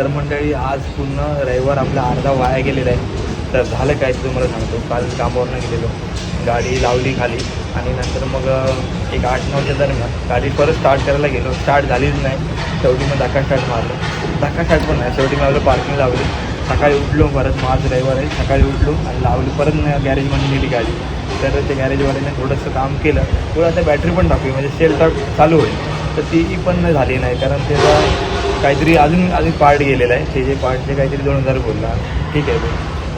तर मंडळी आज पूर्ण रविवार आपला अर्धा वाया गेलेला आहे. तर झालं काय तुम्हाला सांगतो. काल कामावरनं गेलेलो. गाडी लावली खाली आणि नंतर मग एक आठ नऊच्या दरम्यान गाडी परत स्टार्ट करायला गेलो. स्टार्ट झालीच नाही. शेवटी मग धक्का स्टार्ट मारलं. धक्का स्टार्ट पण नाही. शेवटी मी आपलं पार्किंग लावली. सकाळी उठलो परत. माझ रविवार आहे. सकाळी उठलो आणि लावली. परत गॅरेजमध्ये नेली गाडी. तर ते गॅरेजवाल्याने थोडंसं काम केलं. थोडं आता बॅटरी पण टाकली म्हणजे सेल टाक चालू होईल. तर ती पण झाली नाही. कारण त्याचा काहीतरी अजून अजून पार्ट गेलेला आहे. ते जे पार्टचे काहीतरी दोन हजार बोलला. ठीक आहे.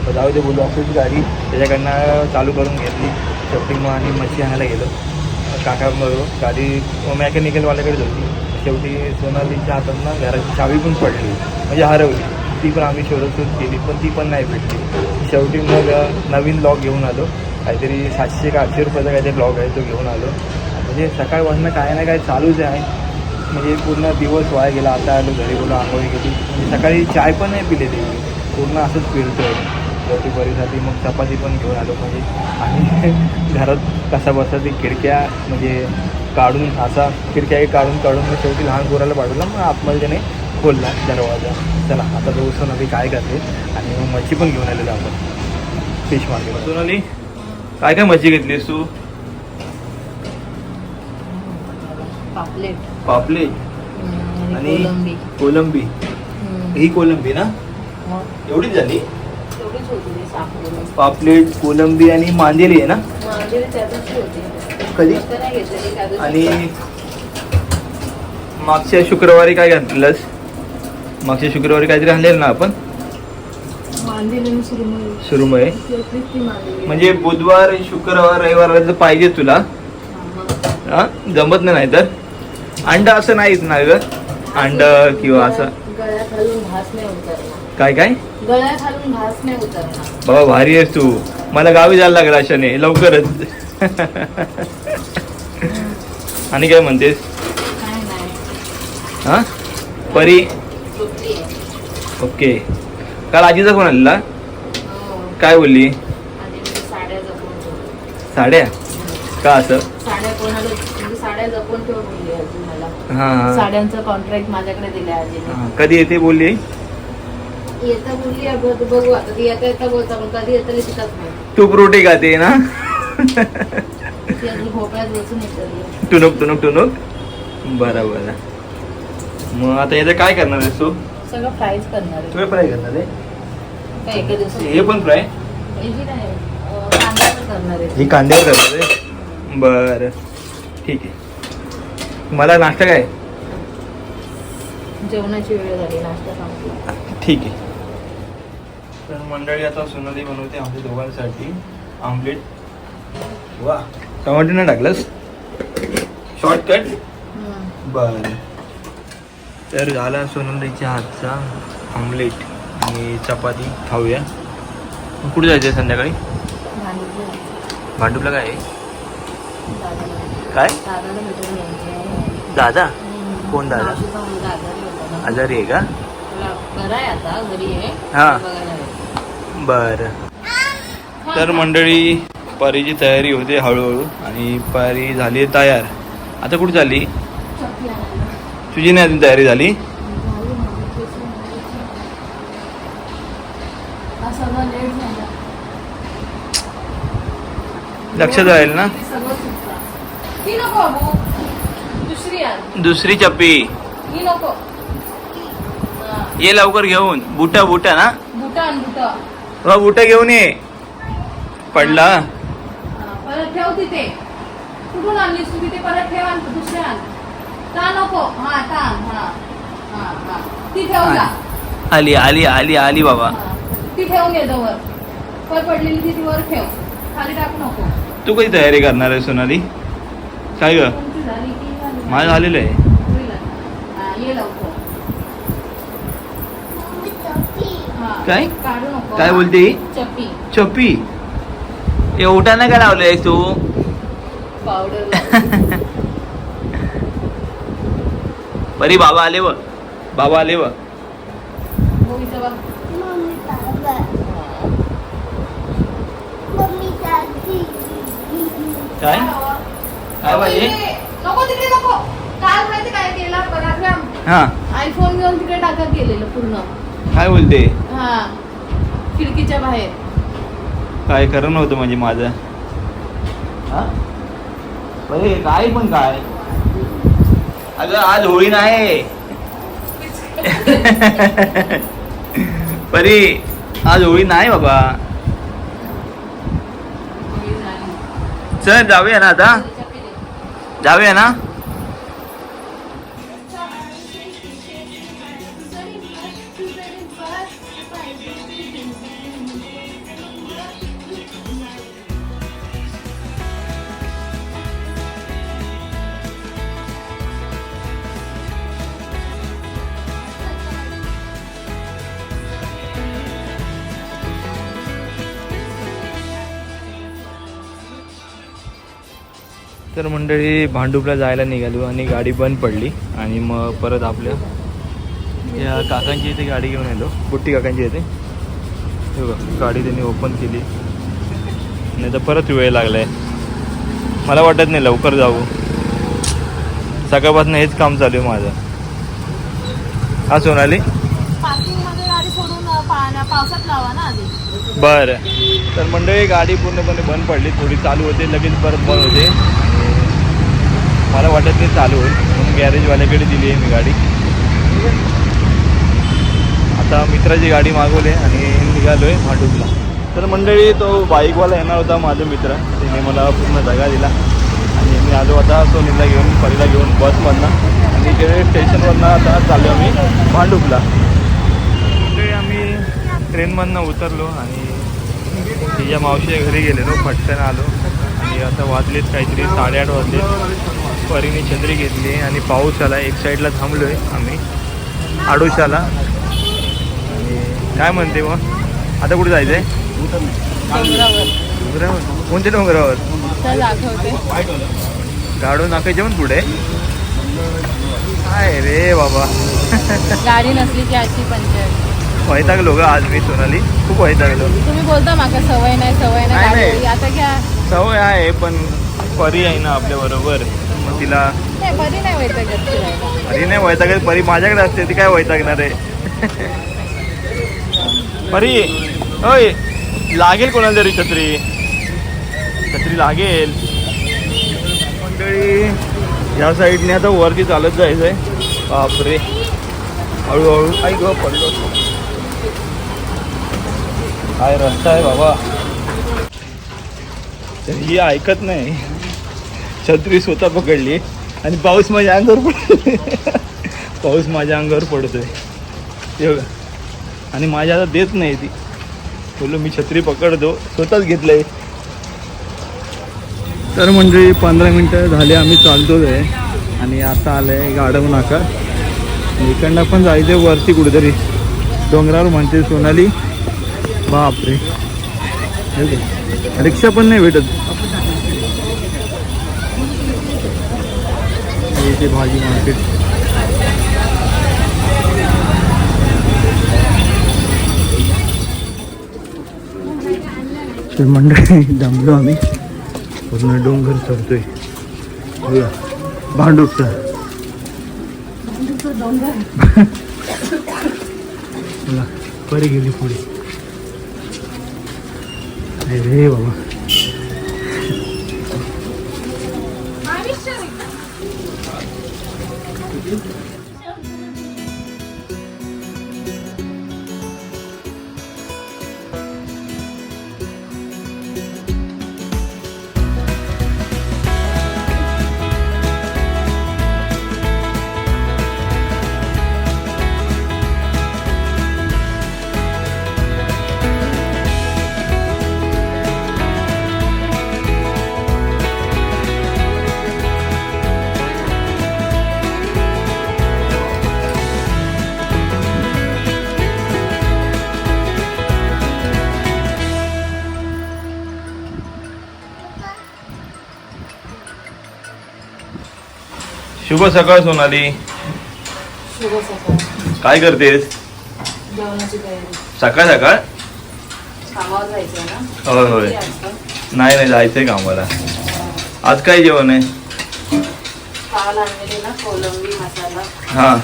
ते जाऊ दे बोललो अशीच गाडी त्याच्याकडनं चालू करून घेतली. शेवटी मग आणि मच्छी आणायला गेलो. काकाबरोबर गाडी मेकॅनिकलवाल्याकडेच होती. शेवटी सोनालीच्या हातातनं घराची चावी पण पडली. म्हणजे हरवली. ती पण आम्ही शोधत केली. पण ती पण नाही भेटली. शेवटी मग नवीन लॉक घेऊन आलो. काहीतरी सातशे का आठशे रुपयाचा काहीतरी लॉक आहे तो घेऊन आलो. म्हणजे सकाळपासून काय ना काय चालूच आहे. म्हणजे पूर्ण दिवस वाया गेला. आता आलो घरी बोलो आंघोळी गेली म्हणजे सकाळी चाय पण नाही पिलेली पूर्ण असंच फिरतोय. रोटी बरीसाठी मग चपाती पण घेऊन आलो. म्हणजे आणि घरात कसा बसा ती खिडक्या म्हणजे काढून असा खिडक्या एक काढून काढून मग शेवटी लहान पोराला पाठवला. मग आतमध्ये त्याने खोलला दरवाजा. चला आता तो सोनाली काय करते? आणि मग मच्छी पण घेऊन आलेलो आपण. फिश मार्केट सोनाली काय काय मच्छी घेतलीस तू? पापलेट. पापलेट. हम्म, आणि कोलंबी. कोलंबी. हम्म. ही कोलंबी ना? मग एवढीच झाली? तेवढीच होती ती सापडून पापलेट कोलंबी आणि मांदेली आहे ना? माझी त्या दिवशी होती. कधी? फक्त नाही घेतलेली त्या दिवशी आणि मागच्या शुक्रवारी काय घातलंस? मागच्या शुक्रवारी काहीतरी आणलेलं ना आपण? मांदिली आणि सुरमई. सुरुमय तेवढीच ती मांदिली. म्हणजे बुधवार शुक्रवार रविवार जर पाहिजे तुला. हा, मग. हा? जमत नाही तर अंड असं नाहीच ना ग. अंड किंवा असं. काय काय? बाबा भारी आहेस तू. मला गावी जायला लागला अशाने. लवकरच. आणि काय म्हणतेस? हा? परी? ओके. काल आजीचा फोन आलेला? काय बोलली? साड्या? साड्या का असं हा. साड्यांचं कॉन्ट्रॅक्ट माझ्याकडे दिलं आजीने. कधी येते बोलली? येता बोलली आहे, बघ- आता ती येता येता बोलता पण कधी येतं लिहितच नाही तू रोटी खाते ना? ती अजून भोपळ्यात बसून येतं टुनुक टुनुक टुनुक बरं बरं. मग आता याचं काय करणार आहेस तू? सगळं फ्राईज करणार आहे. तुम्ही फ्राय करणार आहे? काय एका दिवसात? हे पण फ्राय जी नाही अं, कांदा पण करणार आहे. ही कांद्यावर करणार आहे? बरं. ठीक आहे. मला नाश्ता काय? जेवणाची वेळ झाली नाश्ता संपला. ठीक आहे. तर मंडळी आता सोनाली बनवते आमच्या दोघांसाठी आमलेट. वा. टमाटे नाही टाकलंस? शॉर्टकट बरं. तर झाला सोनालीच्या हातचा आमलेट आणि चपाती. खाऊया. कुठे जायचं आहे संध्याकाळी? भांडूपला. काय काय? दादाला भेटून यायचं दादा. कोण दादा? आजारी आहे का? हा. बरं. तर मंडळी परीची तयारी होते हळूहळू आणि परी झाली तयार. आता कुठे झाली. तुझी नाही अजून तयारी झाला? लक्षात राहील ना? दुसरी चप्पी. ही नको. ये लवकर घेऊन. बुटा बुटा ना? बुटं आण बुटं. हो बुटा घेऊन ये. पडला. परत ठेव तिथे. कुठून आणलीस तू तिथे? परत ठेव आण दुसरे आण. ता नको? हा ता आण हा. हा हा. ती ठेव जा. आली आली आली आली बाबा. ती ठेवून वर पर पडलेली ती ती वर ठेव. खाली टाकू नको. तू कधी तयारी करणार आहे सोनाली? काय ग. झाली? माझं झालेलं आहे. काय? काय बोलते? ही? चप्पी एवढा नाही का लावलंय तू? पावडर बरी बाबा आले व बाबा आले व बघ. काय? काय पाहिजे नको तिकडे नको. काल माहिती काय केला? पराक्रम हा. आयफोन घेऊन तिकडे टाकत गेलेलं पूर्ण. काय बोलते? हा. खिडकीच्या बाहेर. काय खरं नव्हतं म्हणजे माझं. हा? अरे काय पण काय? अगं आज होळी नाही. परी आज होळी नाही बाबा. चल जाऊया ना आता. जाऊया ना तर मंडळी भांडूपला जायला निघालो आणि गाडी बंद पडली आणि मग परत आपल्या या काकांची इथे गाडी घेऊन येलो बुट्टी काकांची बघ गाडी त्यांनी ओपन केली. नाही तर परत वेळ लागलाय. मला वाटत नाही लवकर जाऊ. सकाळपासून हेच काम चालू आहे माझं. हा सोनाली? बरं. तर मंडळी गाडी पूर्णपणे बंद पडली. थोडी चालू होते लगेच परत बंद होते. मला वाटत नाही चालू होईल. म्हणून गॅरेजवाल्याकडे दिली आहे मी गाडी. आता मित्राची गाडी मागवली आहे आणि निघालो आहे भांडूपला तर मंडळी तो बाईकवाला येणार होता माझा मित्र. त्याने मला पूर्ण जागा दिला. आणि मी आलो आता सोनीला घेऊन परीला घेऊन बसमधनं. आणि इकडे स्टेशनवरनं आता चाललो आम्ही भांडूपला मंडळी आम्ही ट्रेनमधनं उतरलो आणि तिच्या मावशीच्या घरी गेलेलो पटकन आलो. आणि आता वाजलेत काहीतरी साडेआठ वाजले. परीने छत्री घेतली आणि पाऊस आला एक साईडला थांबलो आहे आम्ही. आडोशाला. आणि काय म्हणते मग? आता कुठे जायचं आहे डोंगरावर. डोंगरावर कोणत्या डोंगरावर? तर दाखवते गाडो नाकायच्या पण पुढे? काय रे बाबा. गाडी नसली की अशी पंचायत. वैतागलो का आज मी सोनाली. खूप वैतागलो तुम्ही बोलता माका सवय नाही सवय नाही, आता घ्या. सवय आहे पण परी आहे ना आपल्या बरोबर. मग तिला नाही बरी नाही फिरायला परी नाही वैतागत परी माझ्याकडे असते ती काय वैतागणार आहे? परी होय लागेल कोणाला तरी छत्री? छत्री लागेल. मंडळी या साईडने आता वरती चालत जायचं आहे बापरे. हळूहळू आई ग पडलो. काय रस्ता आहे बाबा? तर ही ऐकत नाही. छत्री स्वतः पकडली आणि पाऊस माझ्या अंगावर पडतोय. पाऊस माझ्या अंगावर पडतोय. एवढं आणि माझ्या आता देत नाही ती. बोललो मी छत्री पकडतो. स्वतःच घेतलंय. तर म्हणजे पंधरा मिनटं झाले आम्ही चालतोच आहे. आणि आता आलंय गाडव नाका. इकडनं पण जायचं वरती कुठेतरी. डोंगरावर म्हणते सोनाली. बापरे. रिक्षा पण नाही भेटत. भाजी मार्केट तर मंडळी दमलो आम्ही. पूर्ण डोंगर चढतोय. बघा, भांडूपचा. बघा, परी गेली पुढे. अरे शुभ सकाळ सोनाली. शुभ सकाळ. काय करतेस? जेवणाची तयारी. सकाळ सकाळ? कामावर जायचं ना? होय होय. किती? नाही नाही जायचंय कामाला. आज काय जेवण आहे? काल आणलेले ना कोलंबी मसाला. हा.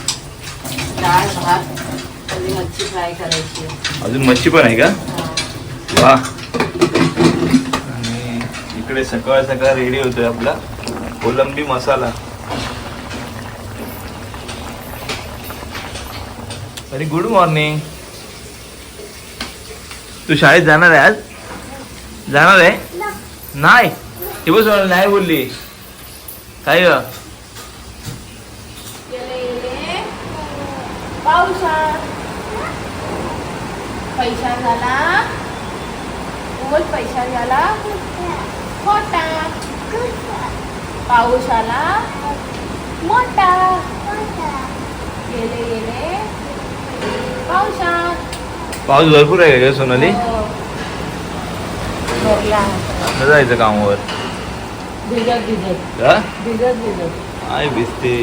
डाळ भात आणि मच्छी फ्राय करायची आहे. अजून मच्छी पण आहे का? हा. वा. आणि इकडे सकाळ सकाळ रेडी होतोय आपला कोलंबी मसाला. अरे गुड मॉर्निंग तू शाळेत जाणार आहे आज? जाणार आहे? नाही. ते बस नाही बोलली. काय ग? पैसा झाला बोल पैसा झाला खोटा पाऊस आला मोठा. गेले गेले पाऊस भरपूर आहे का ग सोनाली? हो. आता जायचं कामावर? काय भिजते?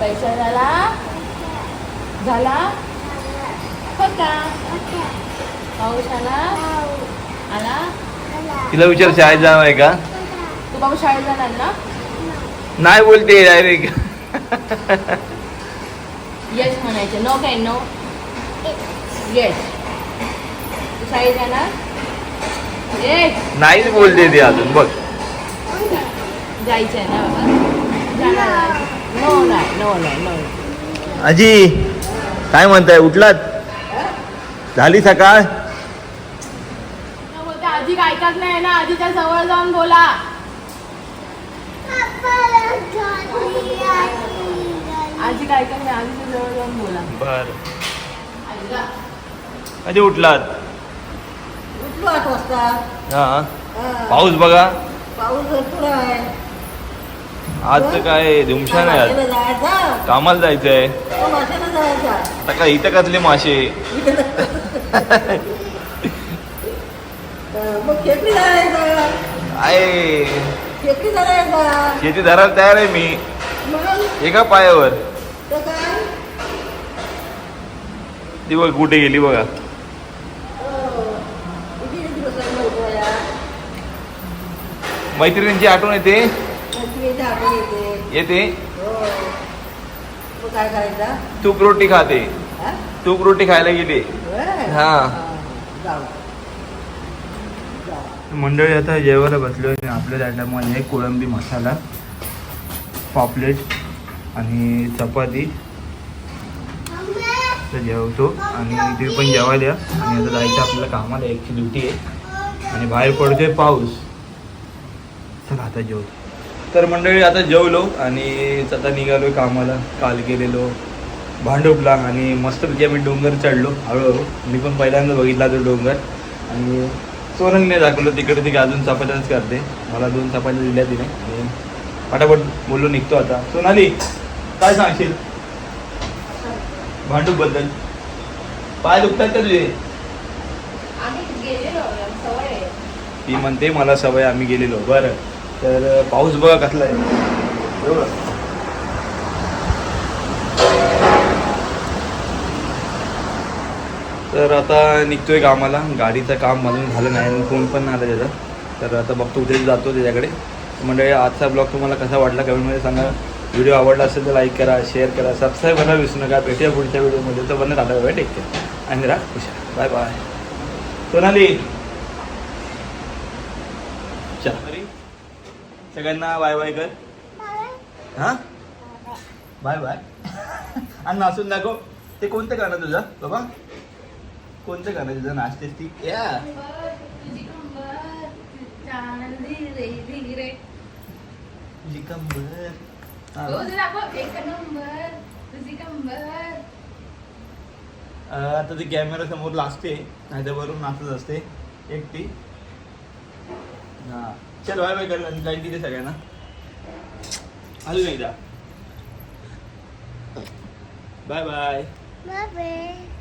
पैसा झाला? झाला? होता. पाऊस आला आला? तिला विचार शाळेत जाणार आहे का? तू बाबा शाळेत जाणार ना? नाही बोलते डायरेक्ट येस म्हणायचं. नो काय नो येस शाळेत जाणार? येस नाहीच बोलते ती अजून बघ. जायचं आहे ना बाबा. जाणार नो नाही नो नाही नो आजी काय म्हणताय उठलात? झाली सकाळ? बोलते आजी ऐकत नाही ना आजीच्या जवळ जाऊन बोला. आजी काय ऐकत नाही आजीच्या जवळ जाऊन बोला. बर. आजी उठलात? उठलो आठ वाजता. हा. हा. पाऊस बघा. पाऊस भरपूर आहे. आज तर काय धुमशान आहे आज. माशाला जायचा कामाला जायचंय. तो माशाला जायचा आता काय इथं कसले मासे? मग जायचा आहे जायचा शेती धरायला तयार आहे मी. एका पायावर? ती बघ कुठे गेली बघा? मैत्रिणींची आठवण येते? मग येते आपण येते. येते? हो. मग काय करायचा? तूप रोटी खाते. हा? तूप रोटी खायला गेली? हा. मंडळी आता जेवायला बसलो आणि आपल्या ताटामध्ये कोळंबी मसाला. पापलेट आणि चपाती. तर जेवतो आणि ते पण जेवायला या आणि आता जायचं आपल्याला कामाला एकची ड्युटी आहे. आणि बाहेर पडतोय पाऊस. चला आता जेवतो. तर मंडळी आता जेवलो आणि आता निघालो कामाला. काल गेलेलो भांडुपला आणि मस्तपैकी आम्ही डोंगर चढलो हळूहळू. मी पण पहिल्यांदा बघितला तो डोंगर. आणि सोरंगने दाखवलं तिकडे ती अजून चपात्याच करते. मला दोन चपात्या दिल्या तिने. पटापट बोललो निघतो आता. सोनाली काय सांगशील? भांडूपबद्दल पाय दुखतात का तुझे? ती म्हणते मला सवय आम्ही गेलेलो. बरं. तर पाऊस बघा कसला आहे. बरोबर? तर आता निघतोय कामाला. गाडीचं काम अजून झालं नाही फोन पण नाही आला त्याचा. तर आता बघतो उद्या जातो त्याच्याकडे. म्हणजे आजचा ब्लॉग तुम्हाला कसा वाटला कमेंटमध्ये सांगा. व्हिडिओ आवडला असेल तर लाईक करा शेअर करा सबस्क्राईब करायला विसरू नका. भेटूया पुढच्या व्हिडिओमध्ये. तर बंद टाटा बाय टेक केअर आणि राहा खुशा. Bye bye Sonali. चला. सगळ्यांना बाय बाय कर. हां? बाय बाय आणि नाचून दाखव. ते कोणतं गाणं तुझं? बाबा? कोणतं गाणं तुझं? नाचतेस ती? या तुझी कंबर चांदी रे रे तुझी कंबर. हा. जरा आपण एक नंबर. तुझी कंबर. अं, आता ती कॅमेरा समोर लाजते नाही तर वरून नाचत असते. एकटी. हा. चल बाय बाय कर जाईल तिथे सगळ्यांना. अजून एकदा. Bye bye. bye.